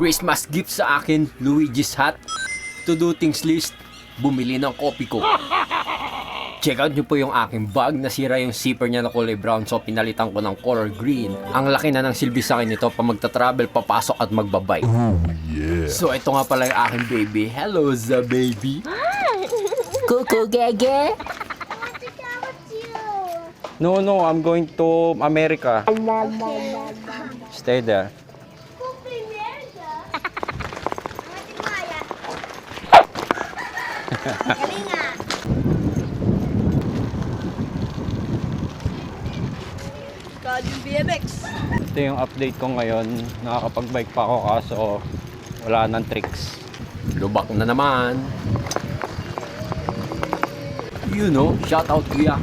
Christmas gift sa akin, Luigi's hat. To do things list, bumili ng kopi ko. Check out nyo po yung aking bag. Nasira yung zipper niya na kulay brown so pinalitan ko ng color green. Ang laki na ng silbi sa akin nito pa magta-travel, papasok at magbabike. So ito nga pala yung aking baby. Hello, the baby. Kuku gege. No, no, I'm going to America. Stay there. God yung BMX. Ito yung update ko ngayon. Nakakapag-bike pa ako kaso wala nang tricks. Lubak na naman. You know, shout out kuya.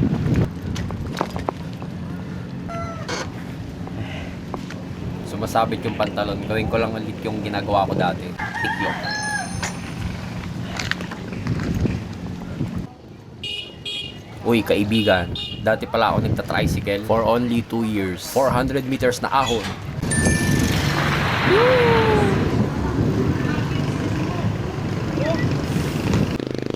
Sumasabit yung pantalon. Gawin ko lang ulit yung ginagawa ko dati. Tiklop. Uy, kaibigan. Dati pala ako nagta-tricycle for only 2 years. 400 meters na ahon.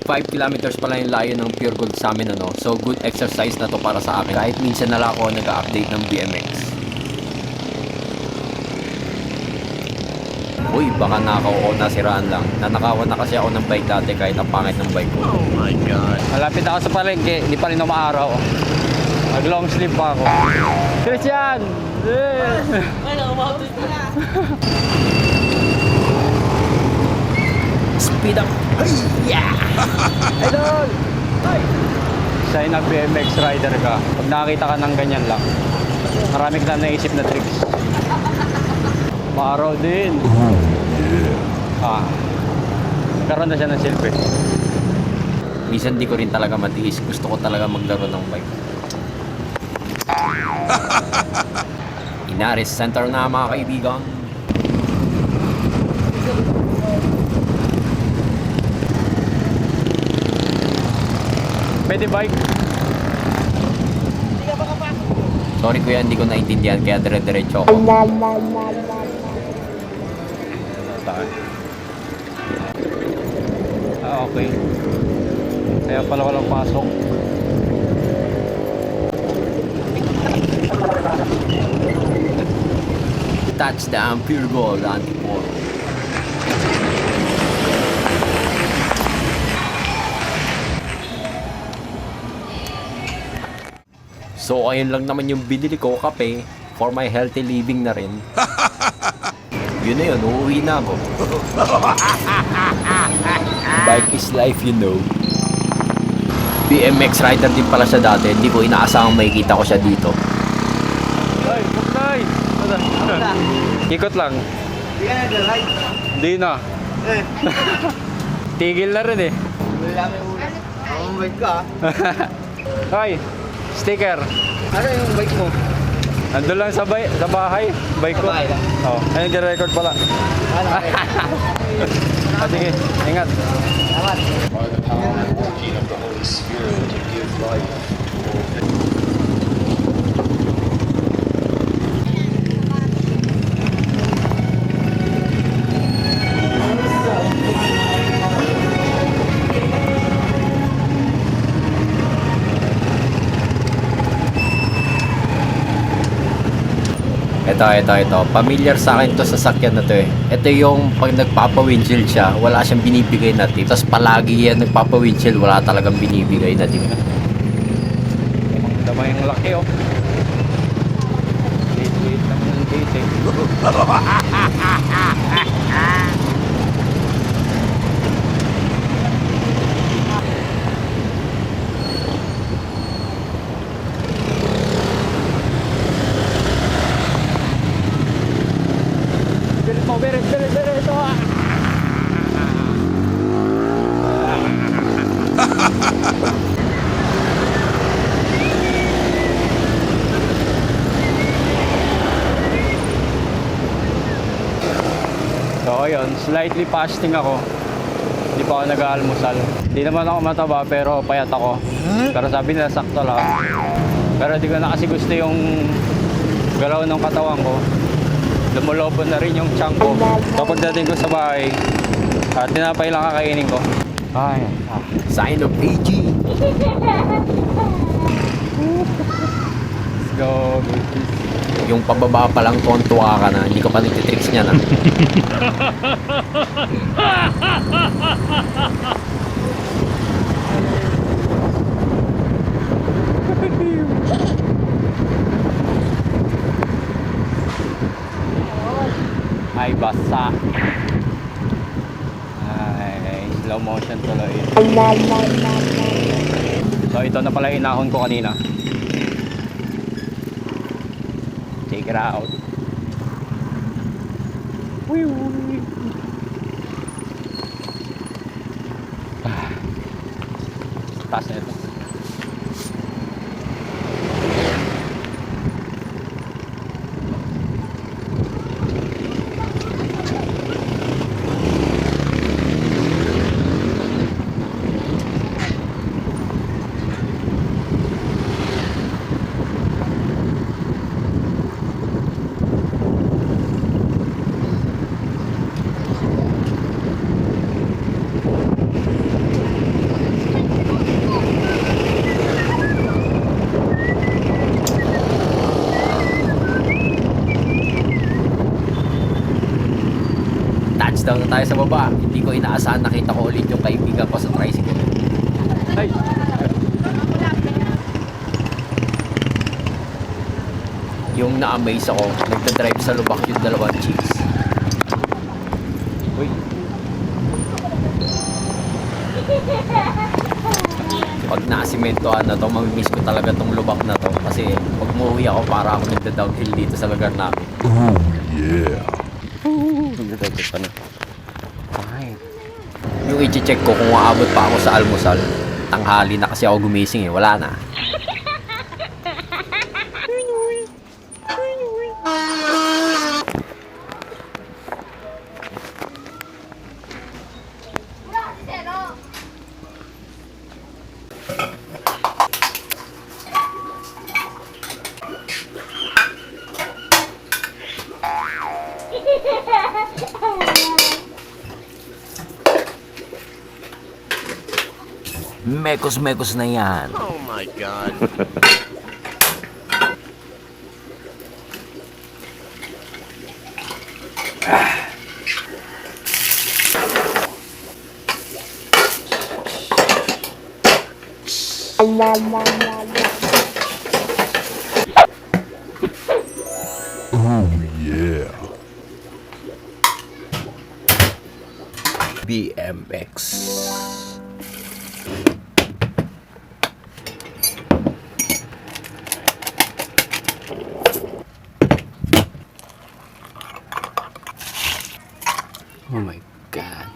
5 kilometers pala yung layo ng Pure Gold sa amin ano. So good exercise na to para sa akin. Kahit minsan na lang ako nag-update ng BMX. Uy, baka nakaw o nasiraan lang. Nanakawan na kasi ako ng bike dati kahit ang pangit ng bike ko. Malapit ako sa palengke, hindi pa rin umaaraw. Nag long sleeve pa ako. Christian! Eh! Ano, umabot na. Speed up! Yeah! Idol! Sign na BMX rider ka. Pag nakakita ka ng ganyan lang, marami ka na naisip na tricks. Maaraw din. Ah. Karoon na siya ng silver. Minsan di ko rin talaga matiis. Gusto ko talaga maglaro ng bike. Inaris Center na mga kaibigan. Pwede bike? Sorry kuya, hindi ko naintindihan kaya dire-diretso ako. Ah, okay. Kaya pala walang pasok. Touchdown, pure gold, anti-port. So, ayun lang naman yung binili ko, kape, for my healthy living na rin. yun na yun, uuwi na ako. Bike is life, you know. BMX rider din pala siya dati, hindi ko inaasahang makikita ko siya dito. Ay, Buklay! Ikot lang. Hindi na. Tigil na rin eh. wala may. Ako ang bike ka. Ay, sticker. Ano yung bike mo? Nandun lang sa, bay, sa bahay. Bike ko. Sa bahay lang? Oo. Oh, ayun record pala. Ano? Ah, sige, ingat. Salamat. Ito, ito, ito. Familiar sa akin to sa sakyan na to eh. Ito yung pag nagpapa-windshield siya, wala siyang binibigay na tip. Tapos palagi yan nagpapa-windshield, wala talagang binibigay na tip. Dama yung laki oh. Liit-liit naman ng dating. Birit mo, birit, birit, birit. Ito ah. So ayun, slightly fasting ako. Hindi pa ako nag-aalmusal. Hindi naman ako mataba pero payat ako. Pero sabi nila sakto lang. Pero di ko na kasi gusto yung galaw ng katawan ko. Lumulobo na rin yung chunk ko. Kapag dating ko sa bahay, at tinapay lang kakainin ko. Ay, ah. Sign of aging. Let's go, bitches. Yung pababa pa lang tontuwa ka na, hindi ka pa nagtitricks niya na. Ay, basa. Ay, slow motion tuloy. So, ito na pala inahon ko kanina. Take it out. Taas na ito. Touchdown na tayo sa baba. Hindi ko inaasahan nakita ko ulit yung kaibigan ko sa tricycle. Ay! Yung na-amaze ako, nagda-drive sa lubak yung dalawang chicks. Uy! Pag nasimentohan na to, mamimiss ko talaga tong lubak na to. Kasi pag umuwi ako, para ako nagda-downhill dito sa lugar namin. Nagdadagdag pa na. Ay! Yung i-check ko kung aabot pa ako sa almusal. Tanghali na kasi ako gumising eh, wala na. Mekos-mekos na yan. BMX. Oh my god.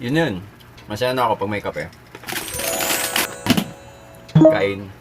Yun yun. Masaya na ako pag may kape. Kain.